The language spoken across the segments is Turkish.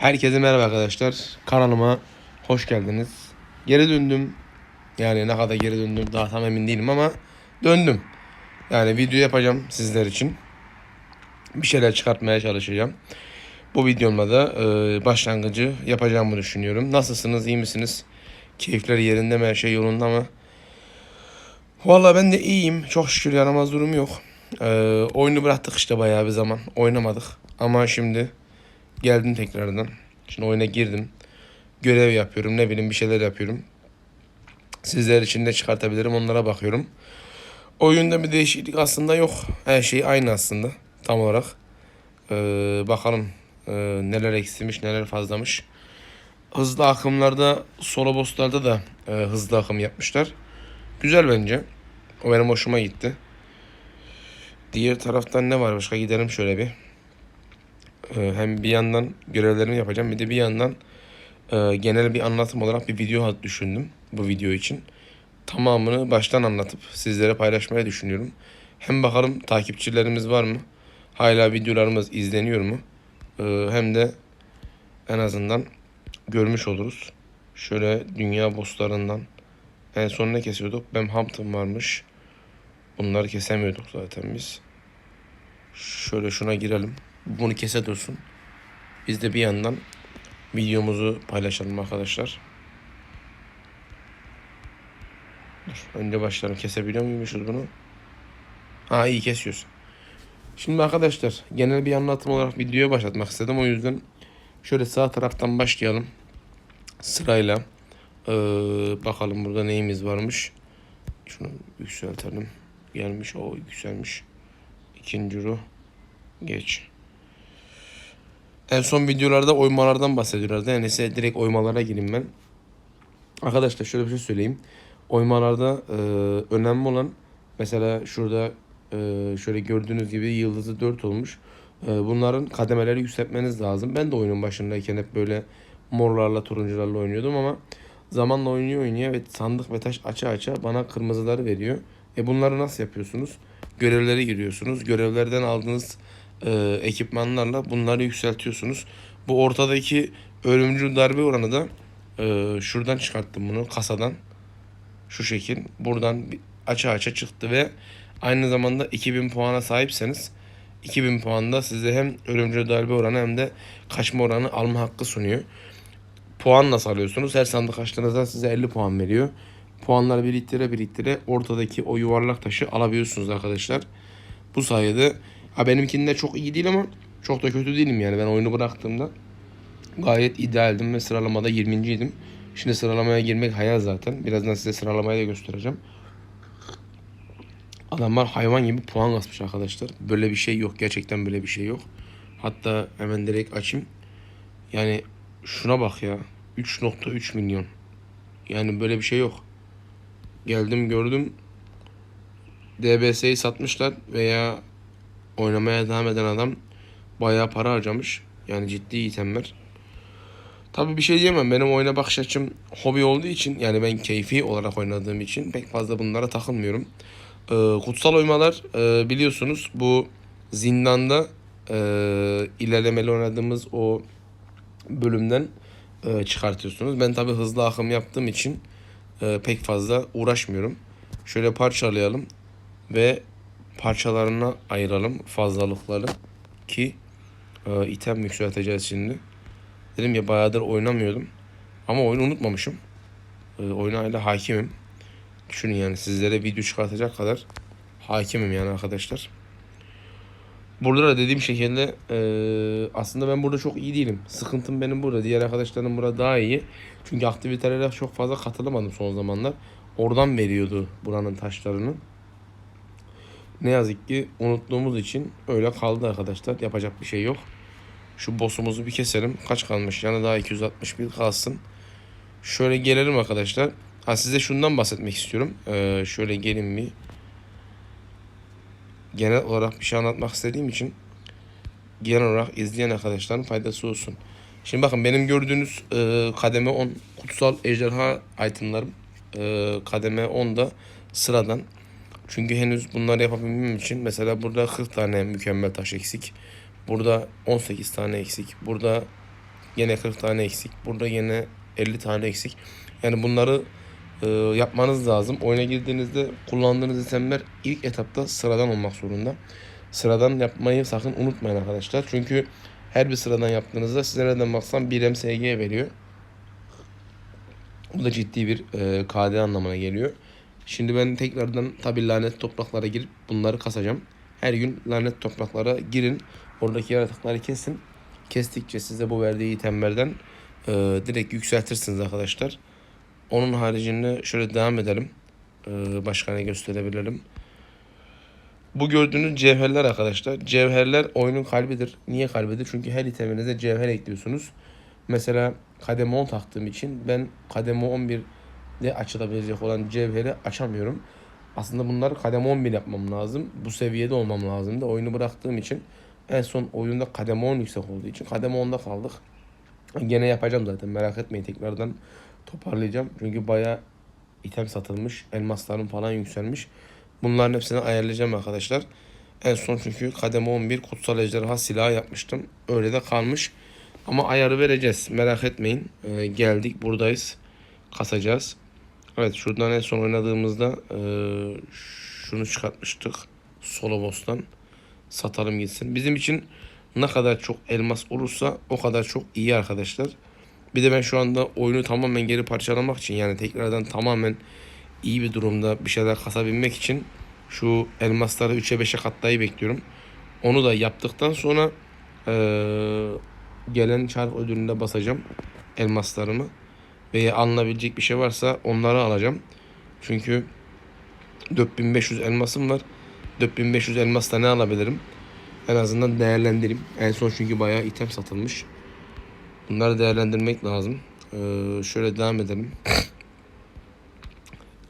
Herkese merhaba arkadaşlar. Kanalıma hoş geldiniz. Geri döndüm. Yani ne kadar geri döndüm daha tam emin değilim ama döndüm. Yani video yapacağım sizler için. Bir şeyler çıkartmaya çalışacağım. Bu videomla da e, başlangıcı yapacağımı düşünüyorum. Nasılsınız? iyi misiniz? Keyifler yerinde mi? Her şey yolunda mı? Valla ben de iyiyim. Çok şükür yaramaz durum yok. E, oyunu bıraktık işte bayağı bir zaman. Oynamadık. Ama şimdi Geldim tekrardan. Şimdi oyuna girdim. Görev yapıyorum. Ne bileyim bir şeyler yapıyorum. Sizler için ne çıkartabilirim onlara bakıyorum. Oyunda bir değişiklik aslında yok. Her şey aynı aslında. Tam olarak. Ee, bakalım ee, neler eksilmiş neler fazlamış. Hızlı akımlarda solo bosslarda da e, hızlı akım yapmışlar. Güzel bence. O benim hoşuma gitti. Diğer taraftan ne var başka gidelim şöyle bir. Ee, hem bir yandan görevlerimi yapacağım bir de bir yandan e, genel bir anlatım olarak bir video düşündüm bu video için. Tamamını baştan anlatıp sizlere paylaşmayı düşünüyorum. Hem bakalım takipçilerimiz var mı? Hala videolarımız izleniyor mu? Ee, hem de en azından görmüş oluruz. Şöyle dünya bosslarından en son ne kesiyorduk? Bem Hampton varmış. Bunları kesemiyorduk zaten biz. Şöyle şuna girelim. Bunu kese dursun. Biz de bir yandan videomuzu paylaşalım arkadaşlar. Dur, önce başlayalım. Kesebiliyor muymuşuz bunu? Ha iyi kesiyoruz. Şimdi arkadaşlar genel bir anlatım olarak videoya başlatmak istedim. O yüzden şöyle sağ taraftan başlayalım. Sırayla. Ee, bakalım burada neyimiz varmış. Şunu yükseltelim. Gelmiş o yükselmiş. İkinci ruh. Geç. En son videolarda oymalardan bahsediyorlardı. Yani ise direkt oymalara gireyim ben. Arkadaşlar şöyle bir şey söyleyeyim. Oymalarda e, önemli olan mesela şurada e, şöyle gördüğünüz gibi yıldızı 4 olmuş. E, bunların kademeleri yükseltmeniz lazım. Ben de oyunun başındayken hep böyle morlarla turuncularla oynuyordum ama zamanla oynuyor oynuyor ve sandık ve taş aça aça bana kırmızıları veriyor. E bunları nasıl yapıyorsunuz? Görevlere giriyorsunuz. Görevlerden aldığınız e, ekipmanlarla bunları yükseltiyorsunuz. Bu ortadaki ölümcül darbe oranı da e, şuradan çıkarttım bunu kasadan. Şu şekil. Buradan aça aça çıktı ve aynı zamanda 2000 puana sahipseniz 2000 puanda size hem ölümcül darbe oranı hem de kaçma oranı alma hakkı sunuyor. Puan nasıl alıyorsunuz? Her sandık açtığınızda size 50 puan veriyor. Puanları biriktire biriktire ortadaki o yuvarlak taşı alabiliyorsunuz arkadaşlar. Bu sayede Ha benimkinde çok iyi değil ama çok da kötü değilim yani. Ben oyunu bıraktığımda gayet idealdim ve sıralamada 20. idim. Şimdi sıralamaya girmek hayal zaten. Birazdan size sıralamayı da göstereceğim. Adamlar hayvan gibi puan kasmış arkadaşlar. Böyle bir şey yok. Gerçekten böyle bir şey yok. Hatta hemen direkt açayım. Yani şuna bak ya. 3.3 milyon. Yani böyle bir şey yok. Geldim gördüm. DBS'yi satmışlar veya oynamaya devam eden adam bayağı para harcamış. Yani ciddi itemler. Tabii bir şey diyemem. Benim oyuna bakış açım hobi olduğu için yani ben keyfi olarak oynadığım için pek fazla bunlara takılmıyorum. Ee, kutsal oymalar e, biliyorsunuz bu zindanda e, ilerlemeli oynadığımız o bölümden e, çıkartıyorsunuz. Ben tabii hızlı akım yaptığım için e, pek fazla uğraşmıyorum. Şöyle parçalayalım ve parçalarına ayıralım fazlalıkları ki e, item yükselteceğiz şimdi. Dedim ya bayağıdır oynamıyordum. Ama oyunu unutmamışım. E, oyuna hala hakimim. Düşünün yani sizlere video çıkartacak kadar hakimim yani arkadaşlar. Burada da dediğim şekilde e, aslında ben burada çok iyi değilim. Sıkıntım benim burada. Diğer arkadaşlarım burada daha iyi. Çünkü aktivitelere çok fazla katılamadım son zamanlar. Oradan veriyordu buranın taşlarını. Ne yazık ki unuttuğumuz için öyle kaldı arkadaşlar. Yapacak bir şey yok. Şu boss'umuzu bir keselim. Kaç kalmış? Yani daha 261 kalsın. Şöyle gelelim arkadaşlar. Ha size şundan bahsetmek istiyorum. Ee, şöyle gelin bir. Genel olarak bir şey anlatmak istediğim için genel olarak izleyen arkadaşların faydası olsun. Şimdi bakın benim gördüğünüz e, kademe 10 kutsal ejderha itemlarım. E, kademe 10'da sıradan çünkü henüz bunları yapabilmem için mesela burada 40 tane mükemmel taş eksik. Burada 18 tane eksik. Burada Gene 40 tane eksik. Burada gene 50 tane eksik. Yani bunları e, yapmanız lazım. Oyuna girdiğinizde kullandığınız itemler ilk etapta sıradan olmak zorunda. Sıradan yapmayı sakın unutmayın arkadaşlar. Çünkü her bir sıradan yaptığınızda size nereden baksan 1 MSG veriyor. Bu da ciddi bir e, KD anlamına geliyor. Şimdi ben tekrardan tabi lanet topraklara girip bunları kasacağım. Her gün lanet topraklara girin. Oradaki yaratıkları kesin. Kestikçe size bu verdiği itemlerden e, direkt yükseltirsiniz arkadaşlar. Onun haricinde şöyle devam edelim. E, başka gösterebilirim? Bu gördüğünüz cevherler arkadaşlar. Cevherler oyunun kalbidir. Niye kalbidir? Çünkü her iteminize cevher ekliyorsunuz. Mesela kademe 10 taktığım için ben kademe 11 de açılabilecek olan cevheri açamıyorum. Aslında bunları kademe 11 yapmam lazım. Bu seviyede olmam lazım da oyunu bıraktığım için en son oyunda kademe 10 yüksek olduğu için kademe 10'da kaldık. Gene yapacağım zaten merak etmeyin tekrardan toparlayacağım. Çünkü baya item satılmış. Elmaslarım falan yükselmiş. Bunların hepsini ayarlayacağım arkadaşlar. En son çünkü kademe 11 kutsal ejderha silahı yapmıştım. Öyle de kalmış. Ama ayarı vereceğiz. Merak etmeyin. Ee, geldik buradayız. Kasacağız. Evet şuradan en son oynadığımızda e, şunu çıkartmıştık. Solo boss'tan. Satalım gitsin. Bizim için ne kadar çok elmas olursa o kadar çok iyi arkadaşlar. Bir de ben şu anda oyunu tamamen geri parçalamak için yani tekrardan tamamen iyi bir durumda bir şeyler kasabilmek için şu elmasları 3'e 5'e katlayı bekliyorum. Onu da yaptıktan sonra eee, gelen çarp ödülünde basacağım elmaslarımı. Veya alınabilecek bir şey varsa onları alacağım. Çünkü 4500 elmasım var. 4500 elmasla ne alabilirim? En azından değerlendireyim. En son çünkü bayağı item satılmış. Bunları değerlendirmek lazım. Ee, şöyle devam edelim.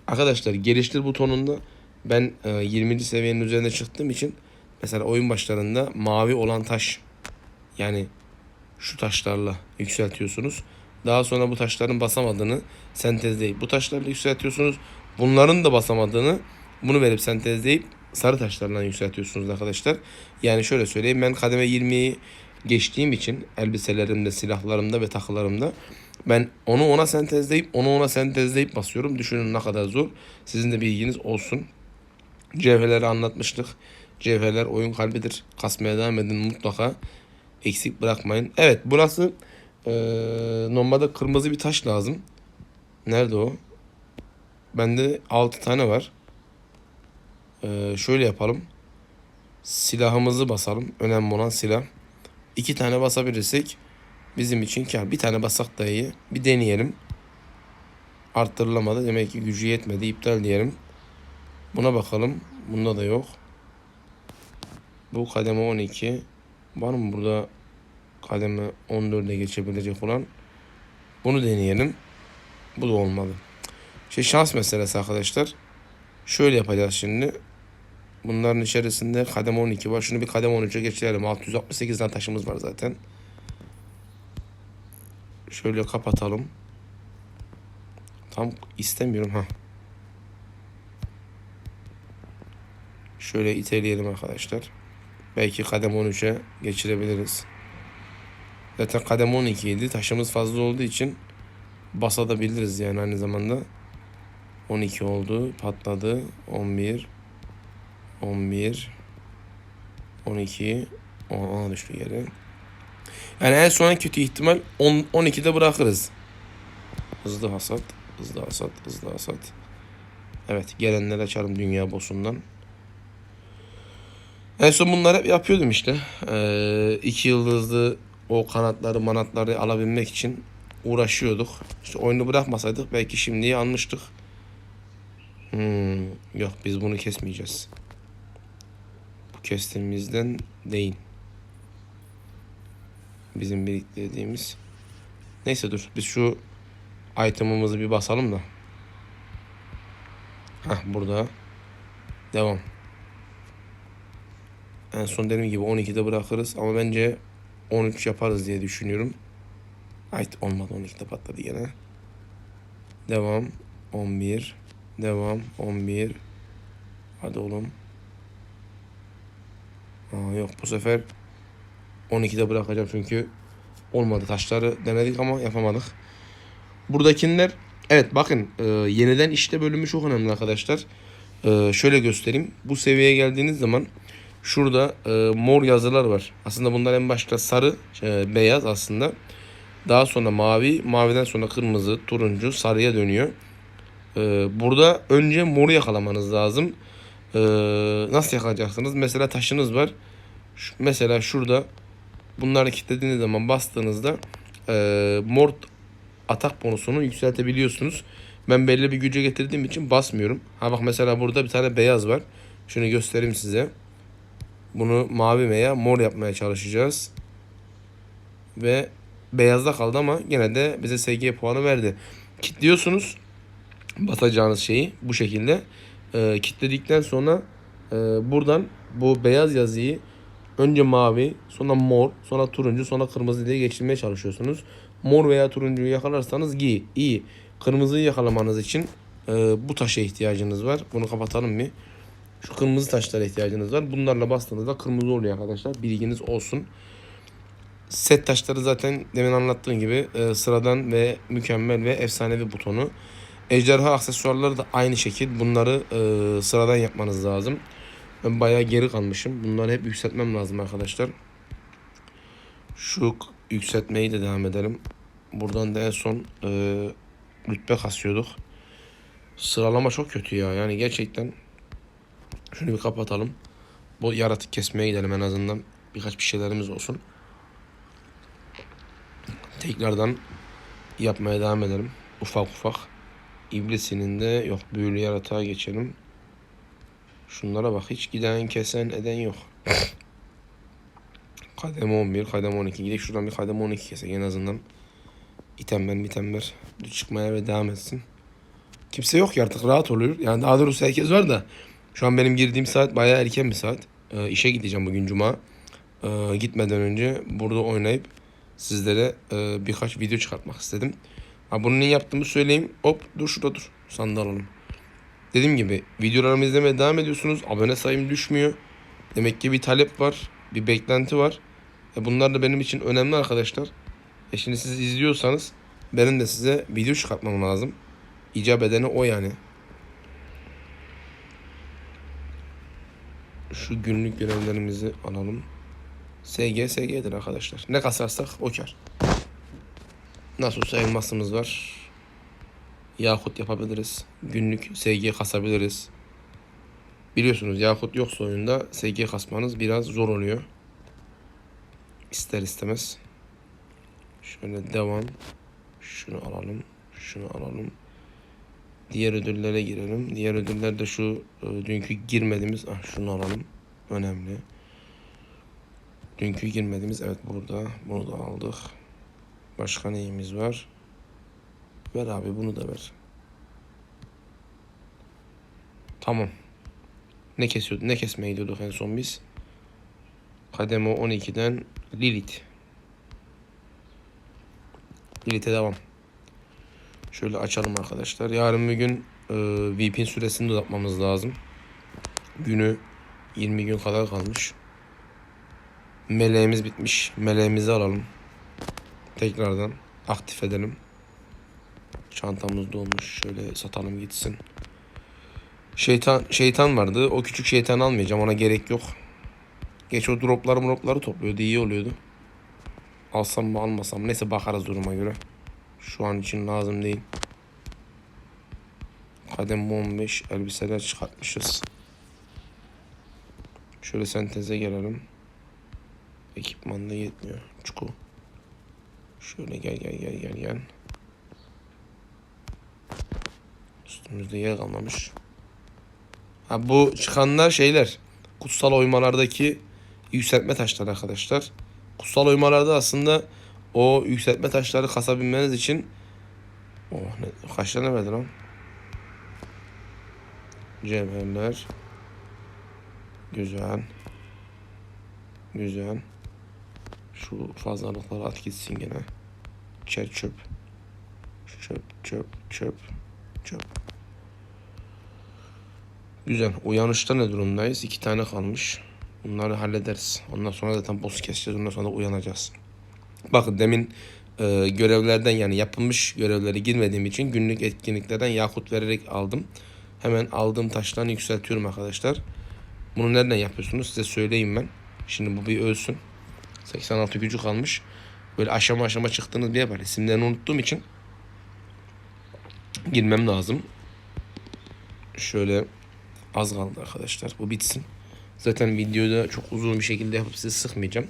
Arkadaşlar geliştir butonunda ben e, 20. seviyenin üzerine çıktığım için mesela oyun başlarında mavi olan taş yani şu taşlarla yükseltiyorsunuz. Daha sonra bu taşların basamadığını sentezleyip bu taşlarla yükseltiyorsunuz. Bunların da basamadığını bunu verip sentezleyip sarı taşlarla yükseltiyorsunuz arkadaşlar. Yani şöyle söyleyeyim ben kademe 20'yi geçtiğim için elbiselerimde, silahlarımda ve takılarımda ben onu ona sentezleyip onu ona sentezleyip basıyorum. Düşünün ne kadar zor. Sizin de bilginiz olsun. Cevherleri anlatmıştık. Cevherler oyun kalbidir. Kasmaya devam edin mutlaka. Eksik bırakmayın. Evet burası eee, normalde kırmızı bir taş lazım. Nerede o? Bende 6 tane var. Eee, şöyle yapalım. Silahımızı basalım. Önemli olan silah. İki tane basabilirsek bizim için kar. Bir tane basak da iyi. Bir deneyelim. Arttırılamadı. Demek ki gücü yetmedi. İptal diyelim. Buna bakalım. Bunda da yok. Bu kademe 12. Var mı burada kademe 14'e geçebilecek olan? Bunu deneyelim. Bu da olmadı. Şey şans meselesi arkadaşlar. Şöyle yapacağız şimdi. Bunların içerisinde kademe 12 var. Şunu bir kademe 13'e geçirelim. 668 tane taşımız var zaten. Şöyle kapatalım. Tam istemiyorum ha. Şöyle iteleyelim arkadaşlar. Belki kadem 13'e geçirebiliriz. Zaten kadem 12 idi. Taşımız fazla olduğu için basabiliriz yani aynı zamanda. 12 oldu. Patladı. 11 11 12 10 düştü geri. Yani en son en kötü ihtimal 10 12'de bırakırız. Hızlı hasat, hızlı hasat, hızlı hasat. Evet, gelenleri açarım dünya bossundan. En son bunları hep yapıyordum işte. Ee, iki yıldızlı o kanatları manatları alabilmek için uğraşıyorduk. İşte oyunu bırakmasaydık belki şimdiye almıştık. Hmm, yok biz bunu kesmeyeceğiz. Bu kestiğimizden değil. Bizim biriktirdiğimiz. Neyse dur biz şu item'ımızı bir basalım da. Hah burada. Devam. En son dediğim gibi 12'de bırakırız ama bence 13 yaparız diye düşünüyorum. Ait olmadı 12'de patladı yine. Devam 11. Devam 11. Hadi oğlum. Aa, yok bu sefer 12'de bırakacağım çünkü olmadı. Taşları denedik ama yapamadık. Buradakiler evet bakın e, yeniden işte bölümü çok önemli arkadaşlar. E, şöyle göstereyim. Bu seviyeye geldiğiniz zaman şurada e, mor yazılar var. Aslında bunlar en başta sarı, e, beyaz aslında. Daha sonra mavi, maviden sonra kırmızı, turuncu, sarıya dönüyor. E, burada önce moru yakalamanız lazım. E, nasıl yakalayacaksınız? Mesela taşınız var. Şu- mesela şurada bunları kilitlediğiniz zaman bastığınızda e, mor atak bonusunu yükseltebiliyorsunuz. Ben belli bir güce getirdiğim için basmıyorum. Ha bak mesela burada bir tane beyaz var. Şunu göstereyim size. Bunu mavi veya mor yapmaya çalışacağız. Ve beyazda kaldı ama gene de bize SG puanı verdi. Kitliyorsunuz basacağınız şeyi bu şekilde. Ee, kitledikten sonra e, buradan bu beyaz yazıyı önce mavi, sonra mor, sonra turuncu, sonra kırmızı diye geçirmeye çalışıyorsunuz. Mor veya turuncuyu yakalarsanız iyi. iyi. Kırmızıyı yakalamanız için e, bu taşa ihtiyacınız var. Bunu kapatalım bir. Şu kırmızı taşlara ihtiyacınız var. Bunlarla bastığınızda kırmızı oluyor arkadaşlar. Bilginiz olsun. Set taşları zaten demin anlattığım gibi e, sıradan ve mükemmel ve efsanevi butonu. Ejderha aksesuarları da aynı şekil. Bunları e, sıradan yapmanız lazım. Ben bayağı geri kalmışım. Bunları hep yükseltmem lazım arkadaşlar. Şu yükseltmeyi de devam edelim. Buradan da en son e, rütbe kasıyorduk. Sıralama çok kötü ya. Yani gerçekten şunu bir kapatalım. Bu yaratık kesmeye gidelim en azından. Birkaç bir şeylerimiz olsun. Tekrardan yapmaya devam edelim. Ufak ufak. İblisinin de yok büyülü yaratığa geçelim. Şunlara bak hiç giden kesen eden yok. Kademe 11, kademe 12. Gidelim şuradan bir kademe 12 kesek en azından. İtember mitember çıkmaya ve devam etsin. Kimse yok ki artık rahat oluyor. Yani daha doğrusu herkes var da. Şu an benim girdiğim saat bayağı erken bir saat. Ee, işe gideceğim bugün cuma. Ee, gitmeden önce burada oynayıp sizlere e, birkaç video çıkartmak istedim. Ha, bunu niye yaptığımı söyleyeyim. Hop dur şurada dur. Sandığı alalım. Dediğim gibi videolarımı izlemeye devam ediyorsunuz. Abone sayım düşmüyor. Demek ki bir talep var. Bir beklenti var. E bunlar da benim için önemli arkadaşlar. E şimdi siz izliyorsanız benim de size video çıkartmam lazım. İcap edeni o yani. Şu günlük görevlerimizi alalım. SG SG'dir arkadaşlar. Ne kasarsak o kar. Nasıl olsa elmasımız var. Yakut yapabiliriz. Günlük SG kasabiliriz. Biliyorsunuz Yakut yoksa oyunda SG kasmanız biraz zor oluyor. İster istemez. Şöyle devam. Şunu alalım. Şunu alalım. Diğer ödüllere girelim. Diğer ödüllerde şu e, dünkü girmediğimiz ah şunu alalım. Önemli. Dünkü girmediğimiz evet burada. Bunu da aldık. Başka neyimiz var? Ver abi bunu da ver. Tamam. Ne kesiyorduk? Ne kesmeye gidiyorduk en son biz? Kademe 12'den Lilith. Lilith'e devam. Şöyle açalım arkadaşlar. Yarın bir gün e, VPN süresini de uzatmamız lazım. Günü 20 gün kadar kalmış. Meleğimiz bitmiş. Meleğimizi alalım. Tekrardan aktif edelim. Çantamız dolmuş. Şöyle satalım gitsin. Şeytan şeytan vardı. O küçük şeytan almayacağım. Ona gerek yok. Geç o dropları dropları topluyordu. iyi oluyordu. Alsam mı almasam? Neyse bakarız duruma göre. Şu an için lazım değil. Kadem 15 elbiseler çıkartmışız. Şöyle senteze gelelim. Ekipman da yetmiyor. Çuku. Şöyle gel gel gel gel gel. Üstümüzde yer kalmamış. Ha bu çıkanlar şeyler. Kutsal oymalardaki yükseltme taşları arkadaşlar. Kutsal oymalarda aslında o yükseltme taşları kasabilmeniz için Oh ne, kaç tane verdi lan? Cevherler. Güzel. Güzel. Şu fazlalıkları at gitsin gene. Çer çöp. Çöp çöp çöp çöp. Güzel. Uyanışta ne durumdayız? İki tane kalmış. Bunları hallederiz. Ondan sonra zaten boss keseceğiz. Ondan sonra da uyanacağız. Bakın demin e, görevlerden yani yapılmış görevlere girmediğim için günlük etkinliklerden yakut vererek aldım. Hemen aldığım taşlarını yükseltiyorum arkadaşlar. Bunu nereden yapıyorsunuz size söyleyeyim ben. Şimdi bu bir ölsün. 86 gücü kalmış. Böyle aşama aşama çıktığınız bir yer. İsimlerini unuttuğum için girmem lazım. Şöyle az kaldı arkadaşlar. Bu bitsin. Zaten videoda çok uzun bir şekilde yapıp sizi sıkmayacağım.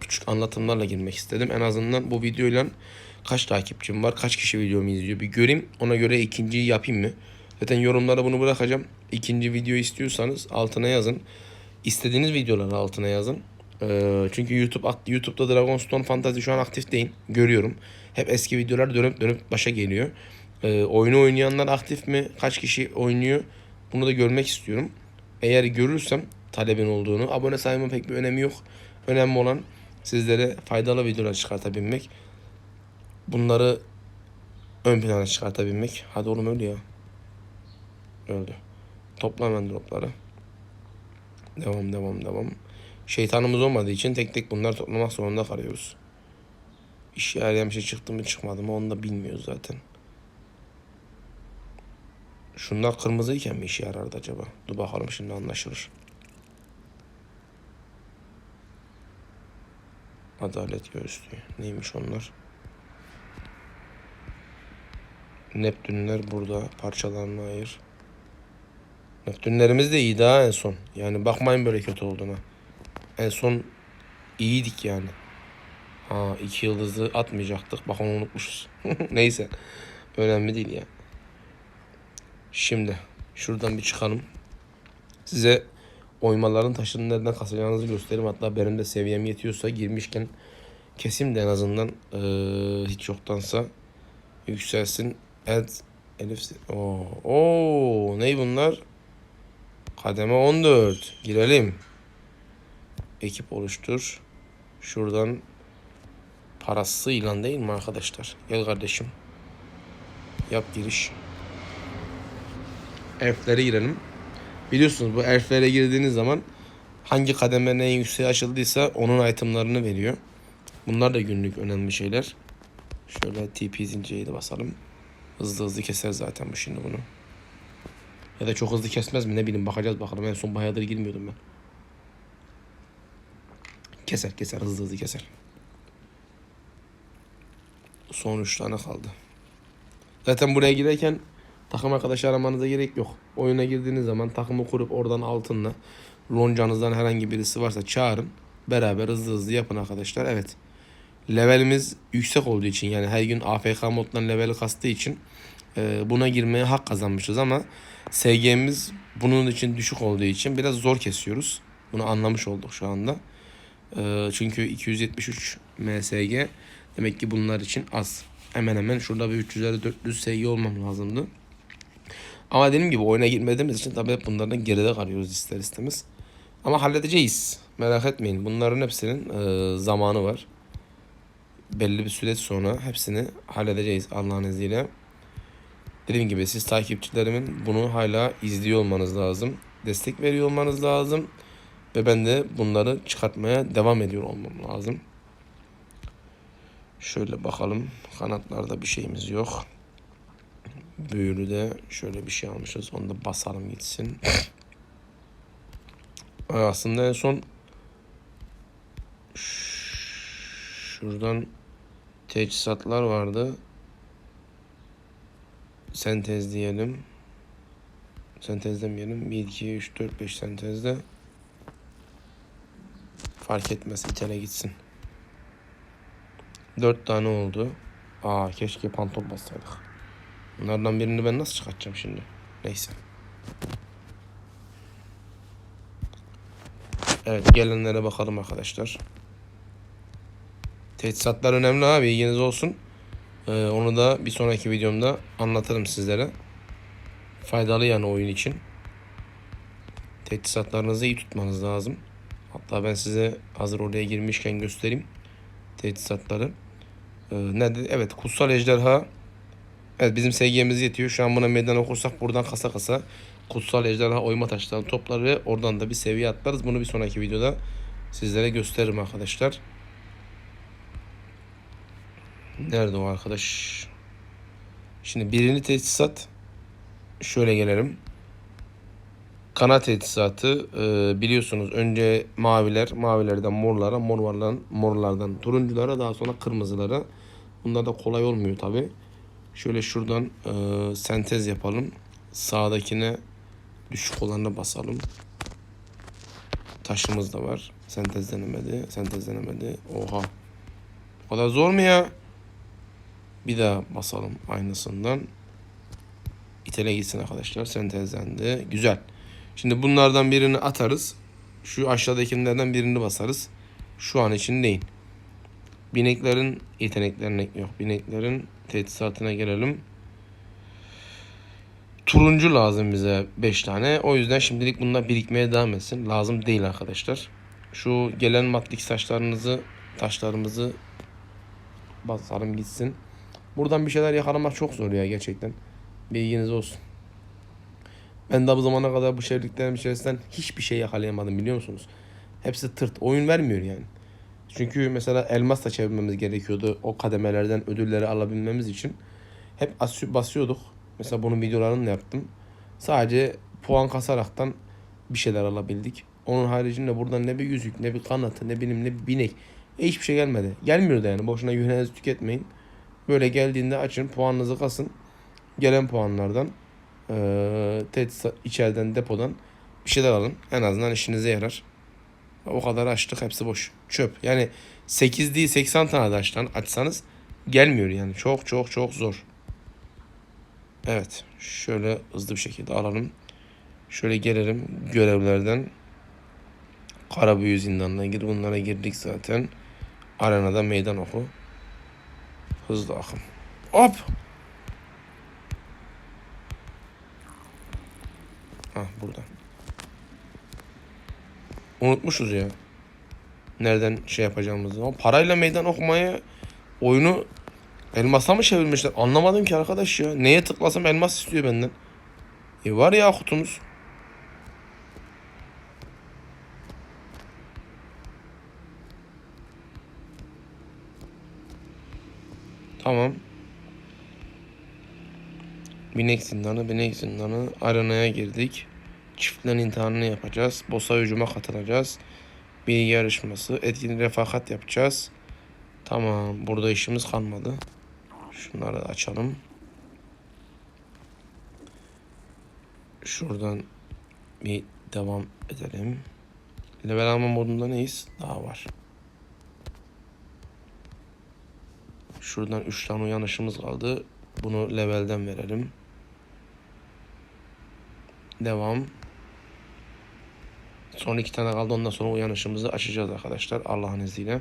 Küçük anlatımlarla girmek istedim. En azından bu videoyla kaç takipçim var, kaç kişi videomu izliyor bir göreyim. Ona göre ikinciyi yapayım mı? Zaten yorumlara bunu bırakacağım. İkinci video istiyorsanız altına yazın. İstediğiniz videoları altına yazın. Ee, çünkü YouTube YouTube'da Dragonstone Fantasy şu an aktif değil. Görüyorum. Hep eski videolar dönüp dönüp başa geliyor. Ee, oyunu oynayanlar aktif mi? Kaç kişi oynuyor? Bunu da görmek istiyorum. Eğer görürsem talebin olduğunu, abone sayımın pek bir önemi yok. Önemli olan sizlere faydalı videolar çıkartabilmek. Bunları ön plana çıkartabilmek. Hadi oğlum öl ya. Öldü. Topla hemen dropları. Devam devam devam. Şeytanımız olmadığı için tek tek bunları toplamak zorunda kalıyoruz. İşe yarayan bir şey çıktı mı çıkmadı mı onu da bilmiyoruz zaten. Şunlar kırmızıyken mi işe yarardı acaba? Dur bakalım şimdi anlaşılır. Adalet göğüslüğü. Neymiş onlar? Neptünler burada. Parçalarını ayır. Neptünlerimiz de iyi daha en son. Yani bakmayın böyle kötü olduğuna. En son iyiydik yani. Ha iki yıldızı atmayacaktık. Bak onu unutmuşuz. Neyse. Önemli değil ya. Şimdi şuradan bir çıkalım. Size oymaların taşını nereden kasacağınızı göstereyim. Hatta benim de seviyem yetiyorsa girmişken kesim de en azından ee, hiç yoktansa yükselsin. Evet. Elif. Oo, oo, ne bunlar? Kademe 14. Girelim. Ekip oluştur. Şuradan parası ilan değil mi arkadaşlar? Gel kardeşim. Yap giriş. Elflere girelim. Biliyorsunuz bu elflere girdiğiniz zaman hangi kademe en yükseğe açıldıysa onun itemlarını veriyor. Bunlar da günlük önemli şeyler. Şöyle TP zinciri de basalım. Hızlı hızlı keser zaten bu şimdi bunu. Ya da çok hızlı kesmez mi ne bileyim bakacağız bakalım. En son bayağıdır girmiyordum ben. Keser keser hızlı hızlı keser. Son 3 tane kaldı. Zaten buraya girerken takım arkadaşı aramanıza gerek yok. Oyuna girdiğiniz zaman takımı kurup oradan altınla loncanızdan herhangi birisi varsa çağırın. Beraber hızlı hızlı yapın arkadaşlar. Evet. Levelimiz yüksek olduğu için yani her gün AFK moddan leveli kastığı için e, buna girmeye hak kazanmışız ama SG'miz bunun için düşük olduğu için biraz zor kesiyoruz. Bunu anlamış olduk şu anda. E, çünkü 273 MSG demek ki bunlar için az. Hemen hemen şurada bir 300'leri 400 SG olmam lazımdı. Ama dediğim gibi oyuna girmediğimiz için tabii hep bunlardan geride kalıyoruz ister istemez. Ama halledeceğiz. Merak etmeyin. Bunların hepsinin e, zamanı var. Belli bir süre sonra hepsini halledeceğiz Allah'ın izniyle. Dediğim gibi siz takipçilerimin bunu hala izliyor olmanız lazım. Destek veriyor olmanız lazım. Ve ben de bunları çıkartmaya devam ediyor olmam lazım. Şöyle bakalım. Kanatlarda bir şeyimiz yok. Büyülü de şöyle bir şey almışız. Onu da basalım gitsin. Aslında en son şuradan teçhizatlar vardı. Sentez diyelim. Sentez demeyelim. 1, 2, 3, 4, 5 sentezde. Fark etmez. İtele gitsin. 4 tane oldu. Aa keşke pantol bassaydık. Bunlardan birini ben nasıl çıkartacağım şimdi? Neyse. Evet gelenlere bakalım arkadaşlar. Teçhizatlar önemli abi ilginiz olsun. Ee, onu da bir sonraki videomda anlatırım sizlere. Faydalı yani oyun için. Teçhizatlarınızı iyi tutmanız lazım. Hatta ben size hazır oraya girmişken göstereyim. Teçhizatları. Ee, nerede? Evet kutsal ejderha. Evet bizim sevgimiz yetiyor. Şu an buna meydan okursak buradan kasa kasa kutsal ejderha oyma taşlarını toplar ve oradan da bir seviye atlarız. Bunu bir sonraki videoda sizlere gösteririm arkadaşlar. Nerede o arkadaş? Şimdi birini tesisat şöyle gelelim. Kanat tesisatı e, biliyorsunuz önce maviler, mavilerden morlara, morlardan, morlardan turunculara daha sonra kırmızılara. Bunlar da kolay olmuyor tabi. Şöyle şuradan e, sentez yapalım. Sağdakine düşük olanına basalım. Taşımız da var. Sentezlenemedi. Sentezlenemedi. Oha. O kadar zor mu ya? Bir daha basalım aynısından. İtele gitsin arkadaşlar. Sentezlendi. Güzel. Şimdi bunlardan birini atarız. Şu aşağıdakilerden birini basarız. Şu an için değil. Bineklerin yeteneklerine yok. Bineklerin tesisatına gelelim. Turuncu lazım bize 5 tane. O yüzden şimdilik bunlar birikmeye devam etsin. Lazım değil arkadaşlar. Şu gelen matlik saçlarınızı, taşlarımızı basalım gitsin. Buradan bir şeyler yakalamak çok zor ya gerçekten. Bilginiz olsun. Ben de bu zamana kadar bu şehirliklerin içerisinden hiçbir şey yakalayamadım biliyor musunuz? Hepsi tırt. Oyun vermiyor yani. Çünkü mesela elmas da çevirmemiz gerekiyordu. O kademelerden ödülleri alabilmemiz için. Hep basıyorduk. Mesela bunun videolarını da yaptım. Sadece puan kasaraktan bir şeyler alabildik. Onun haricinde buradan ne bir yüzük, ne bir kanatı, ne benim ne bir binek. E hiçbir şey gelmedi. Gelmiyor da yani. Boşuna yüreğinizi tüketmeyin. Böyle geldiğinde açın, puanınızı kasın. Gelen puanlardan eee teçhizat içeriden depodan bir şeyler alın. En azından işinize yarar. O kadar açtık hepsi boş. Çöp. Yani 8 değil 80 tane de açtan açsanız gelmiyor yani. Çok çok çok zor. Evet. Şöyle hızlı bir şekilde alalım. Şöyle gelelim görevlerden. Karabüyü zindanına gir. Bunlara girdik zaten. Arenada meydan oku. Hızlı akım. Hop. Ah burada. Unutmuşuz ya. Nereden şey yapacağımızı. Ama parayla meydan okumaya oyunu elmasa mı çevirmişler? Anlamadım ki arkadaş ya. Neye tıklasam elmas istiyor benden. E var ya kutumuz. Tamam. Binek zindanı, binek zindanı. Arenaya girdik. Çiftlen imtihanını yapacağız. Bossa hücuma katılacağız. Bilgi yarışması. Etkin refakat yapacağız. Tamam. Burada işimiz kalmadı. Şunları açalım. Şuradan bir devam edelim. Level alma modunda neyiz? Daha var. Şuradan 3 tane uyanışımız kaldı. Bunu levelden verelim. Devam. Son iki tane kaldı. Ondan sonra uyanışımızı açacağız arkadaşlar. Allah'ın izniyle.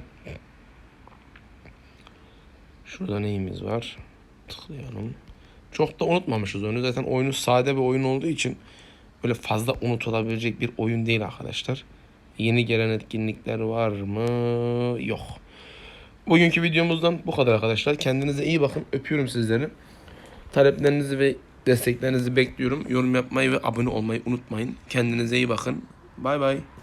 Şurada neyimiz var? Tıklayalım. Çok da unutmamışız onu. Zaten oyunu sade bir oyun olduğu için böyle fazla unutulabilecek bir oyun değil arkadaşlar. Yeni gelen etkinlikler var mı? Yok. Bugünkü videomuzdan bu kadar arkadaşlar. Kendinize iyi bakın. Öpüyorum sizleri. Taleplerinizi ve desteklerinizi bekliyorum. Yorum yapmayı ve abone olmayı unutmayın. Kendinize iyi bakın. Bye bye.